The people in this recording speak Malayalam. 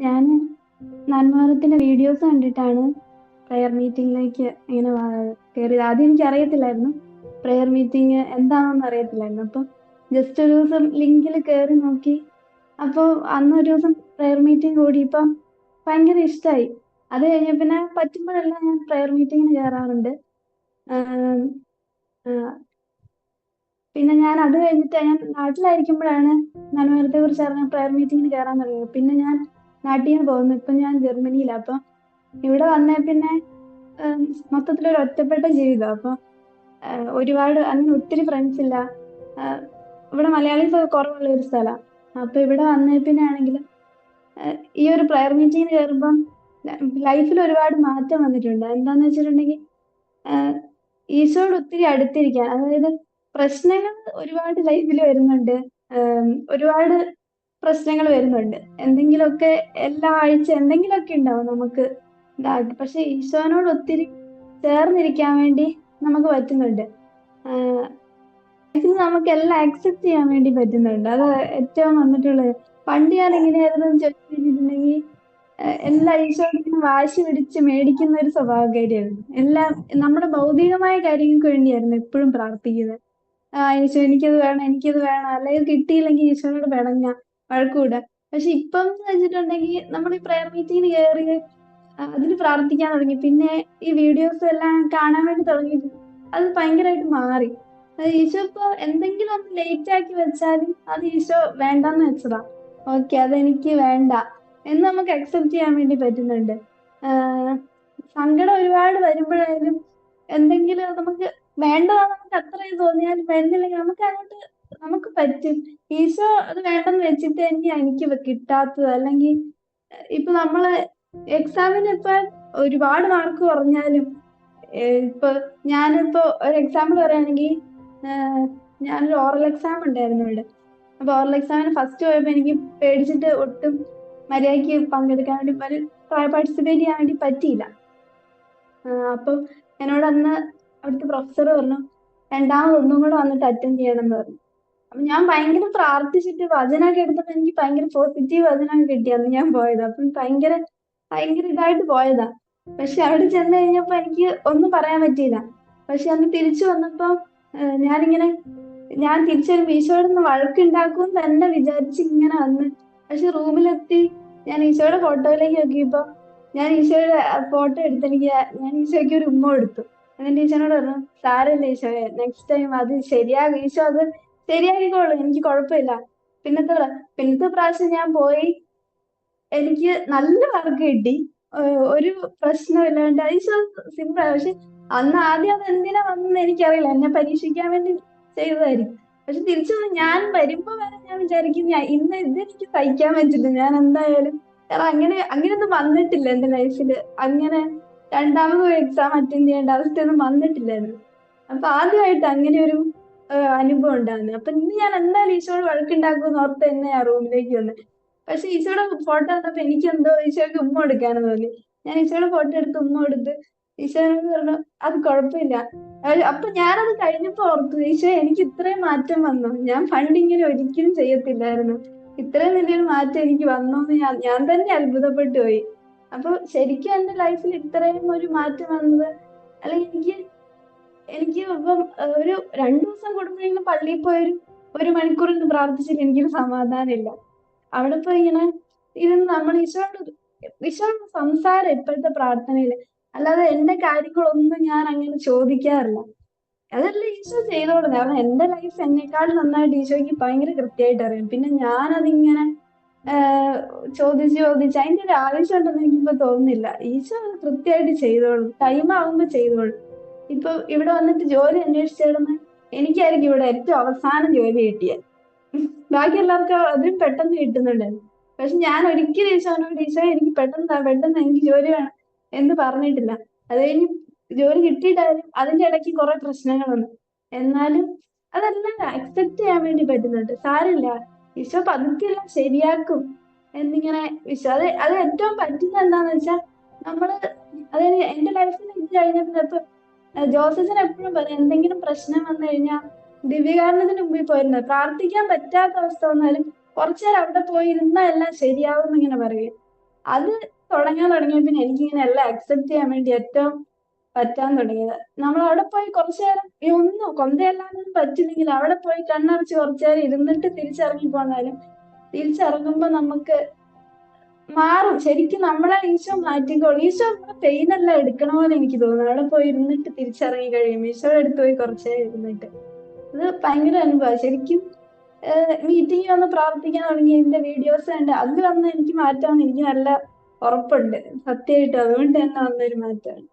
ഞാൻ നന്മാരത്തിന്റെ വീഡിയോസ് കണ്ടിട്ടാണ് പ്രെയർ മീറ്റിംഗിലേക്ക് ഇങ്ങനെ കയറിയത് ആദ്യം എനിക്ക് അറിയത്തില്ലായിരുന്നു പ്രെയർ മീറ്റിംഗ് എന്താണെന്ന് അറിയത്തില്ലായിരുന്നു. അപ്പം ജസ്റ്റ് ഒരു ദിവസം ലിങ്കിൽ കയറി നോക്കി. അപ്പോൾ അന്ന് ഒരു ദിവസം പ്രെയർ മീറ്റിംഗ് കൂടി. ഇപ്പം ഭയങ്കര ഇഷ്ടമായി അത് കഴിഞ്ഞ പിന്നെ പറ്റുമ്പോഴെല്ലാം ഞാൻ പ്രെയർ മീറ്റിങ്ങിന് കയറാറുണ്ട് പിന്നെ ഞാൻ അത് കഴിഞ്ഞിട്ട് ഞാൻ നാട്ടിലായിരിക്കുമ്പോഴാണ് നന്മാരത്തെ കുറിച്ച് അറിഞ്ഞ പ്രെയർ മീറ്റിങ്ങിന് കയറാൻ തുടങ്ങിയത്. പിന്നെ ഞാൻ നാട്ടിൽ നിന്ന് പോകുന്നു. ഇപ്പൊ ഞാൻ ജർമ്മനിയിലാ. അപ്പൊ ഇവിടെ വന്നേ പിന്നെ മൊത്തത്തിലൊരു ഒറ്റപ്പെട്ട ജീവിതം. അപ്പൊ ഒരുപാട് അങ്ങനെ ഒത്തിരി ഫ്രണ്ട്സ് ഇല്ല. ഇവിടെ മലയാളീസ് കുറവുള്ള ഒരു സ്ഥലമാണ് അപ്പൊ ഇവിടെ വന്നേ പിന്നെ ആണെങ്കിലും ഈ ഒരു പ്രയർ മീറ്റിംഗിന് കയറുമ്പം ലൈഫിൽ ഒരുപാട് മാറ്റം വന്നിട്ടുണ്ട്. എന്താന്ന് വെച്ചിട്ടുണ്ടെങ്കിൽ ആഹ് ഈശോയോട് ഒത്തിരി അടുത്തിരിക്കാൻ അതായത് പ്രശ്നങ്ങൾ ഒരുപാട് ലൈഫിൽ വരുന്നുണ്ട്. ഒരുപാട് പ്രശ്നങ്ങൾ വരുന്നുണ്ട്. എന്തെങ്കിലുമൊക്കെ എല്ലാ ആഴ്ച എന്തെങ്കിലുമൊക്കെ ഉണ്ടാവും നമുക്ക് ഇതാക്കി പക്ഷെ ഈശോനോട് ഒത്തിരി ചേർന്നിരിക്കാൻ വേണ്ടി നമുക്ക് പറ്റുന്നുണ്ട്. നമുക്ക് എല്ലാം അക്സെപ്റ്റ് ചെയ്യാൻ വേണ്ടി പറ്റുന്നുണ്ട്. അത് ഏറ്റവും വന്നിട്ടുള്ളത് പണ്ട് ഞാൻ എങ്ങനെയായിരുന്നു ചോദിച്ചിട്ടുണ്ടെങ്കിൽ എല്ലാ ഇങ്ങനെ വാശി പിടിച്ച് മേടിക്കുന്ന ഒരു സ്വഭാവക്കാരിയായിരുന്നു എല്ലാം നമ്മുടെ ഭൗതികമായ കാര്യങ്ങൾക്ക് വേണ്ടിയായിരുന്നു എപ്പോഴും പ്രാർത്ഥിക്കുന്നത്. ആ ഈശോ എനിക്കത് വേണം എനിക്കത് വേണം. അല്ലെങ്കിൽ കിട്ടിയില്ലെങ്കിൽ ഈശോനോട് പിണങ്ങ. വഴക്കൂട. പക്ഷെ ഇപ്പം വെച്ചിട്ടുണ്ടെങ്കിൽ നമ്മൾ ഈ പ്രയർ മീറ്റിങ്ങിന് കയറി അതിന് പ്രാർത്ഥിക്കാൻ തുടങ്ങി. പിന്നെ ഈ വീഡിയോസ് എല്ലാം കാണാൻ വേണ്ടി തുടങ്ങി. അത് ഭയങ്കരമായിട്ട് മാറി. ഈശോ ഇപ്പൊ എന്തെങ്കിലും ഒന്ന് ലേറ്റ് ആക്കി വെച്ചാലും അത് ഈശോ വേണ്ടെന്ന് വെച്ചതാ. ഓക്കെ അതെനിക്ക് വേണ്ട എന്ന് നമുക്ക് അക്സെപ്റ്റ് ചെയ്യാൻ വേണ്ടി പറ്റുന്നുണ്ട്. സങ്കടം ഒരുപാട് വരുമ്പോഴായാലും എന്തെങ്കിലും നമുക്ക് വേണ്ടതാ നമുക്ക് അത്രയും തോന്നിയാലും വേണ്ടില്ലെങ്കിൽ നമുക്ക് അങ്ങോട്ട് നമുക്ക് പറ്റും. ഈശോ അത് വേണ്ടെന്ന് വെച്ചിട്ട് തന്നെയാ എനിക്ക് കിട്ടാത്തത്. അല്ലെങ്കിൽ ഇപ്പൊ നമ്മൾ എക്സാമിന് ഇപ്പൊ ഒരുപാട് മാർക്ക് കുറഞ്ഞാലും ഇപ്പൊ ഞാനിപ്പോ ഒരു എക്സാമ്പിൾ പറയുകയാണെങ്കിൽ ഞാനൊരു ഓറൽ എക്സാം ഉണ്ടായിരുന്നു ഇവിടെ. അപ്പൊ ഓറൽ എക്സാമിന് ഫസ്റ്റ് പോയപ്പോ എനിക്ക് പേടിച്ചിട്ട് ഒട്ടും മര്യാദയ്ക്ക് പങ്കെടുക്കാൻ വേണ്ടി പാർട്ടിസിപ്പേറ്റ് ചെയ്യാൻ വേണ്ടി പറ്റിയില്ല. അപ്പൊ എന്നോട് അന്ന് അവിടുത്തെ പ്രൊഫസർ പറഞ്ഞു രണ്ടാമത് ഒന്നും കൂടെ വന്നിട്ട് അറ്റൻഡ് ചെയ്യണം എന്ന് പറഞ്ഞു. അപ്പൊ ഞാൻ ഭയങ്കര പ്രാർത്ഥിച്ചിട്ട് വചനമൊക്കെ എടുത്തപ്പോ എനിക്ക് ഭയങ്കര പോസിറ്റീവ് വചനം അന്ന് ഞാൻ പോയത്. അപ്പം ഭയങ്കര ഭയങ്കര ഇതായിട്ട് പോയതാ. പക്ഷെ അവിടെ ചെന്ന് കഴിഞ്ഞപ്പോ എനിക്ക് ഒന്നും പറയാൻ പറ്റിയില്ല. പക്ഷെ അന്ന് തിരിച്ചു വന്നപ്പോ ഞാനിങ്ങനെ ഞാൻ തിരിച്ചൊരു ഈശോയുടെ നിന്ന് വഴക്കുണ്ടാക്കും തന്നെ വിചാരിച്ച് ഇങ്ങനെ വന്ന് പക്ഷെ റൂമിലെത്തി. ഞാൻ ഈശോയുടെ ഫോട്ടോയിലേക്ക് നോക്കിയപ്പോ ഞാൻ ഈശോയുടെ ഫോട്ടോ എടുത്ത് എനിക്ക് ഞാൻ ഈശോയ്ക്ക് ഒരു ഉമ്മ എടുത്തു എന്നിട്ട് ഈശോനോട് പറഞ്ഞു സാരല്ല ഈശോയെ നെക്സ്റ്റ് ടൈം അത് ശരിയാകും ഈശോ അത് ശരിയാക്കിക്കോളും എനിക്ക് കുഴപ്പമില്ല. പിന്നത്തെ പിന്നത്തെ പ്രാവശ്യം ഞാൻ പോയി എനിക്ക് നല്ല മാർക്ക് കിട്ടി. ഒരു പ്രശ്നമില്ലാണ്ട് സിമ്പിൾ പക്ഷെ അന്ന് ആദ്യം അത് എന്തിനാ വന്നെന്ന് എനിക്കറിയില്ല. എന്നെ പരീക്ഷിക്കാൻ വേണ്ടി ചെയ്തതായിരിക്കും. പക്ഷെ തിരിച്ചു ഞാൻ വരുമ്പോ വരെ ഞാൻ വിചാരിക്കും ഇന്ന് ഇതെനിക്ക് സഹിക്കാൻ പറ്റില്ല. ഞാൻ എന്തായാലും കാരണം അങ്ങനെ അങ്ങനെയൊന്നും വന്നിട്ടില്ല എന്റെ ലൈഫിൽ അങ്ങനെ രണ്ടാമത് എക്സാം അറ്റൻഡ് ചെയ്യേണ്ട അവസ്ഥയൊന്നും വന്നിട്ടില്ലായിരുന്നു. അപ്പൊ ആദ്യമായിട്ട് അങ്ങനെ ഒരു അനുഭവം ഉണ്ടായിരുന്നു അപ്പൊ ഇന്ന് ഞാൻ എന്തായാലും ഈശോയോട് വഴക്കുണ്ടാക്കുമെന്ന് ഓർത്ത് തന്നെ ആ റൂമിലേക്ക് വന്ന്. പക്ഷെ ഈശോയുടെ ഫോട്ടോ കണ്ടപ്പോ എനിക്ക് എന്തോ ഈശോയ്ക്ക് ഉമ്മ എടുക്കാനെന്ന് തോന്നി. ഞാൻ ഈശോയുടെ ഫോട്ടോ എടുത്ത് ഉമ്മ കൊടുത്ത് ഈശോയോട് പറഞ്ഞു അത് കുഴപ്പമില്ല. അപ്പൊ ഞാനത് കഴിഞ്ഞപ്പോ ഓർത്തു ഈശോ എനിക്ക് ഇത്രയും മാറ്റം വന്നു. ഞാൻ പണ്ട് ഇങ്ങനെ ഒരിക്കലും ചെയ്യത്തില്ലായിരുന്നു. ഇത്രയും വലിയൊരു മാറ്റം എനിക്ക് വന്നു എന്ന് ഞാൻ ഞാൻ തന്നെ അത്ഭുതപ്പെട്ടു പോയി. അപ്പൊ ശരിക്കും എന്റെ ലൈഫിൽ ഇത്രയും ഒരു മാറ്റം വന്നത് അല്ലെങ്കിൽ എനിക്ക് എനിക്ക് ഇപ്പം ഒരു രണ്ടു ദിവസം കൂടുമ്പോഴെങ്കിലും പള്ളിയിൽ പോയൊരു ഒരു മണിക്കൂർ ഇരുന്ന് പ്രാർത്ഥിച്ചിട്ട് എനിക്കൊരു സമാധാനമില്ല. അവിടെ പോയി ഇങ്ങനെ ഇരുന്ന് നമ്മൾ ഈശോയോട് ഈശോയോട് സംസാരം ഇപ്പോഴത്തെ പ്രാർത്ഥനയിൽ. അല്ലാതെ എന്റെ കാര്യങ്ങളൊന്നും ഞാൻ അങ്ങനെ ചോദിക്കാറില്ല. അതല്ല ഈശോ ചെയ്തോളും കാരണം എന്റെ ലൈഫ് എന്നെക്കാളും നന്നായിട്ട് ഈശോയ്ക്ക് ഭയങ്കര കൃത്യമായിട്ട് അറിയാം. പിന്നെ ഞാനതിങ്ങനെ ചോദിച്ച് ചോദിച്ച് അതിന്റെ ഒരു ആവശ്യം ഉണ്ടെന്ന് എനിക്കിപ്പോ തോന്നുന്നില്ല. ഈശോ കൃത്യമായിട്ട് ചെയ്തോളും. ടൈം ആവുമ്പോ ചെയ്തോളും. ഇപ്പൊ ഇവിടെ വന്നിട്ട് ജോലി അന്വേഷിച്ചായിരുന്നു എനിക്കായിരിക്കും ഇവിടെ ഏറ്റവും അവസാനം ജോലി കിട്ടിയത് ബാക്കി എല്ലാവർക്കും അതും പെട്ടെന്ന് കിട്ടുന്നുണ്ട്. പക്ഷെ ഞാൻ ഒരിക്കലും ഈശോനോട് ഈശോ എനിക്ക് പെട്ടെന്ന് പെട്ടെന്ന് എനിക്ക് ജോലി വേണം എന്ന് പറഞ്ഞിട്ടില്ല. അത് കഴിഞ്ഞ് ജോലി കിട്ടിയിട്ടായാലും അതിന്റെ ഇടയ്ക്ക് കുറെ പ്രശ്നങ്ങളുണ്ട് എന്നാലും അതെല്ലാം അക്സെപ്റ്റ് ചെയ്യാൻ വേണ്ടി പറ്റുന്നുണ്ട്. സാരമില്ല. ഈശോ പതുക്കെല്ലാം ശരിയാക്കും എന്നിങ്ങനെ വിശ്വാസം അത് അത് ഏറ്റവും പറ്റുന്നത് എന്താന്ന് വെച്ചാൽ നമ്മൾ അതായത് എന്റെ ലൈഫിൽ ഇത് കഴിഞ്ഞപ്പോൾ ജോസഫിന് എപ്പോഴും പറയും എന്തെങ്കിലും പ്രശ്നം വന്നു കഴിഞ്ഞാൽ ദിവ്യകാരണത്തിന് മുമ്പിൽ പോയിരുന്നത് പ്രാർത്ഥിക്കാൻ പറ്റാത്ത അവസ്ഥ വന്നാലും കുറച്ചു നേരം അവിടെ പോയി ഇരുന്നാ എല്ലാം ശരിയാവും ഇങ്ങനെ പറയും. അത് തുടങ്ങാൻ തുടങ്ങിയ പിന്നെ എനിക്കിങ്ങനെ എല്ലാം അക്സെപ്റ്റ് ചെയ്യാൻ വേണ്ടി ഏറ്റവും പറ്റാൻ തുടങ്ങിയത്. നമ്മൾ അവിടെ പോയി കുറച്ചു നേരം ഈ ഒന്നും കൊന്തയല്ലാതൊന്നും പറ്റില്ലെങ്കിൽ അവിടെ പോയി കണ്ണടച്ച് കുറച്ചു നേരം ഇരുന്നിട്ട് തിരിച്ചിറങ്ങി പോന്നാലും തിരിച്ചിറങ്ങുമ്പോ നമുക്ക് മാറും. ശരിക്കും നമ്മളെ ഈശോ മാറ്റിക്കോളും. ഈശോ പെയിൻ എല്ലാം എടുക്കണമെന്ന് എനിക്ക് തോന്നുന്നു. അവിടെ പോയി ഇരുന്നിട്ട് തിരിച്ചിറങ്ങി കഴിയും. ഈശോ എടുത്തു പോയി കുറച്ചേ ഇരുന്നിട്ട്. അത് ഭയങ്കര അനുഭവം. ശരിക്കും മീറ്റിംഗ് വന്ന് പ്രാർത്ഥിക്കാൻ തുടങ്ങി എന്റെ വീഡിയോസ് കണ്ട് അത് വന്ന് എനിക്ക് മാറ്റാമെന്ന് എനിക്ക് നല്ല ഉറപ്പുണ്ട്. സത്യമായിട്ടും അതുകൊണ്ട് തന്നെ വന്നൊരു മാറ്റമാണ്.